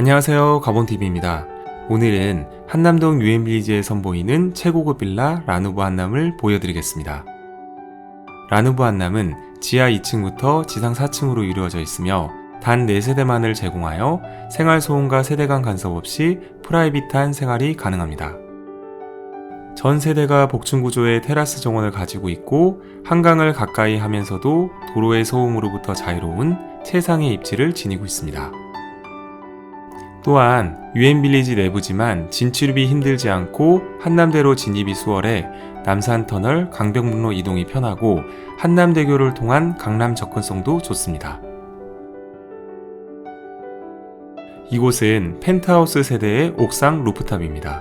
안녕하세요. 가본TV입니다. 오늘은 한남동 유엔빌리지에 선보이는 최고급 빌라 라누브 한남을 보여드리겠습니다. 라누브 한남은 지하 2층부터 지상 4층으로 이루어져 있으며 단 4세대만을 제공하여 생활 소음과 세대 간 간섭 없이 프라이빗한 생활이 가능합니다. 전 세대가 복층 구조의 테라스 정원을 가지고 있고 한강을 가까이 하면서도 도로의 소음으로부터 자유로운 최상의 입지를 지니고 있습니다. 또한 유엔빌리지 내부지만 진출입이 힘들지 않고 한남대로 진입이 수월해 남산터널 강병문로 이동이 편하고 한남대교를 통한 강남 접근성도 좋습니다. 이곳은 펜트하우스 세대의 옥상 루프탑입니다.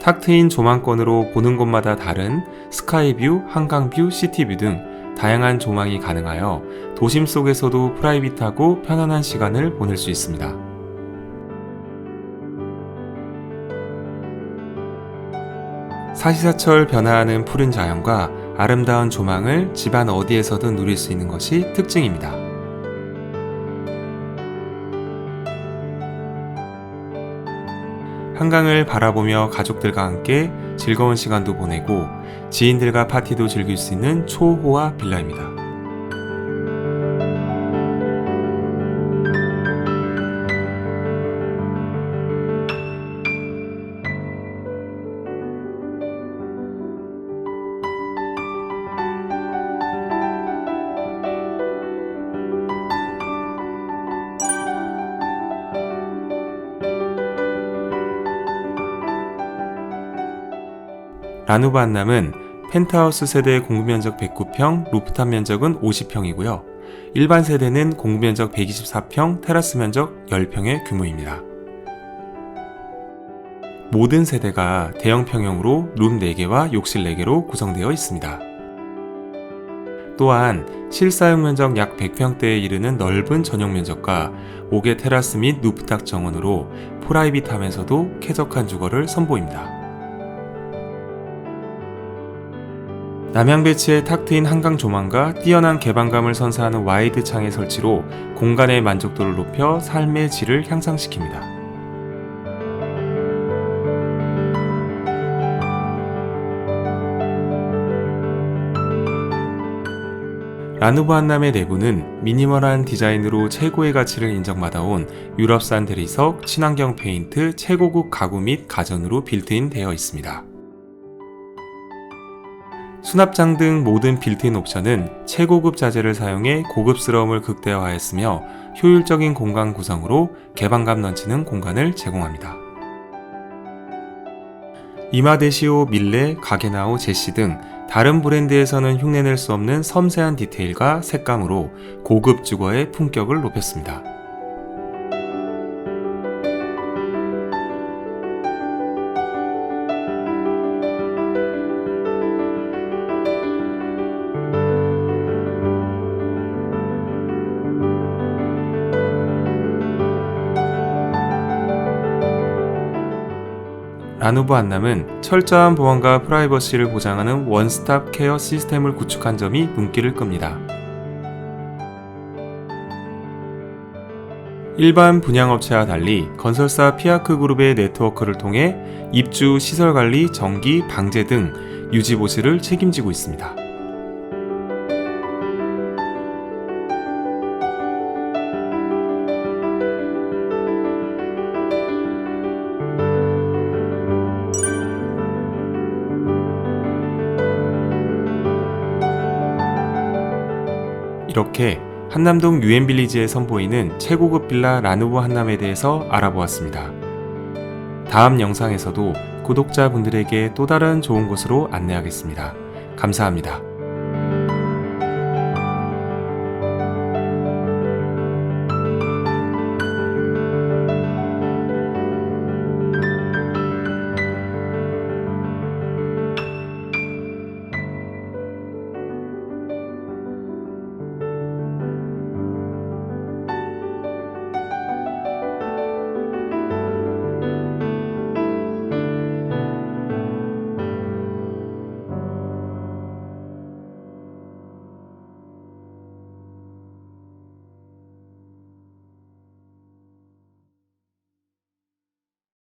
탁 트인 조망권으로 보는 곳마다 다른 스카이뷰, 한강뷰, 시티뷰 등 다양한 조망이 가능하여 도심 속에서도 프라이빗하고 편안한 시간을 보낼 수 있습니다. 사시사철 변화하는 푸른 자연과 아름다운 조망을 집안 어디에서든 누릴 수 있는 것이 특징입니다. 한강을 바라보며 가족들과 함께 즐거운 시간도 보내고 지인들과 파티도 즐길 수 있는 초호화 빌라입니다. 라누브 한남은 펜트하우스 세대 공구 면적 109평, 루프탑 면적은 50평이고요. 일반 세대는 공구 면적 124평, 테라스 면적 10평의 규모입니다. 모든 세대가 대형 평형으로 룸 4개와 욕실 4개로 구성되어 있습니다. 또한 실사용 면적 약 100평대에 이르는 넓은 전용 면적과 5개 테라스 및 루프탑 정원으로 프라이빗하면서도 쾌적한 주거를 선보입니다. 남양 배치의 탁 트인 한강 조망과 뛰어난 개방감을 선사하는 와이드 창의 설치로 공간의 만족도를 높여 삶의 질을 향상시킵니다. 라누브 한남의 내부는 미니멀한 디자인으로 최고의 가치를 인정받아온 유럽산 대리석, 친환경 페인트, 최고급 가구 및 가전으로 빌트인 되어 있습니다. 수납장 등 모든 빌트인 옵션은 최고급 자재를 사용해 고급스러움을 극대화하였으며 효율적인 공간 구성으로 개방감 넘치는 공간을 제공합니다. 이마데시오, 밀레, 가게나우, 제시 등 다른 브랜드에서는 흉내낼 수 없는 섬세한 디테일과 색감으로 고급 주거의 품격을 높였습니다. 라누브 한남은 철저한 보안과 프라이버시를 보장하는 원스톱 케어 시스템을 구축한 점이 눈길을 끕니다. 일반 분양업체와 달리 건설사 피아크 그룹의 네트워크를 통해 입주, 시설 관리, 전기, 방제 등 유지 보수를 책임지고 있습니다. 이렇게 한남동 유엔빌리지에 선보이는 최고급 빌라 라누브 한남에 대해서 알아보았습니다. 다음 영상에서도 구독자분들에게 또 다른 좋은 곳으로 안내하겠습니다. 감사합니다.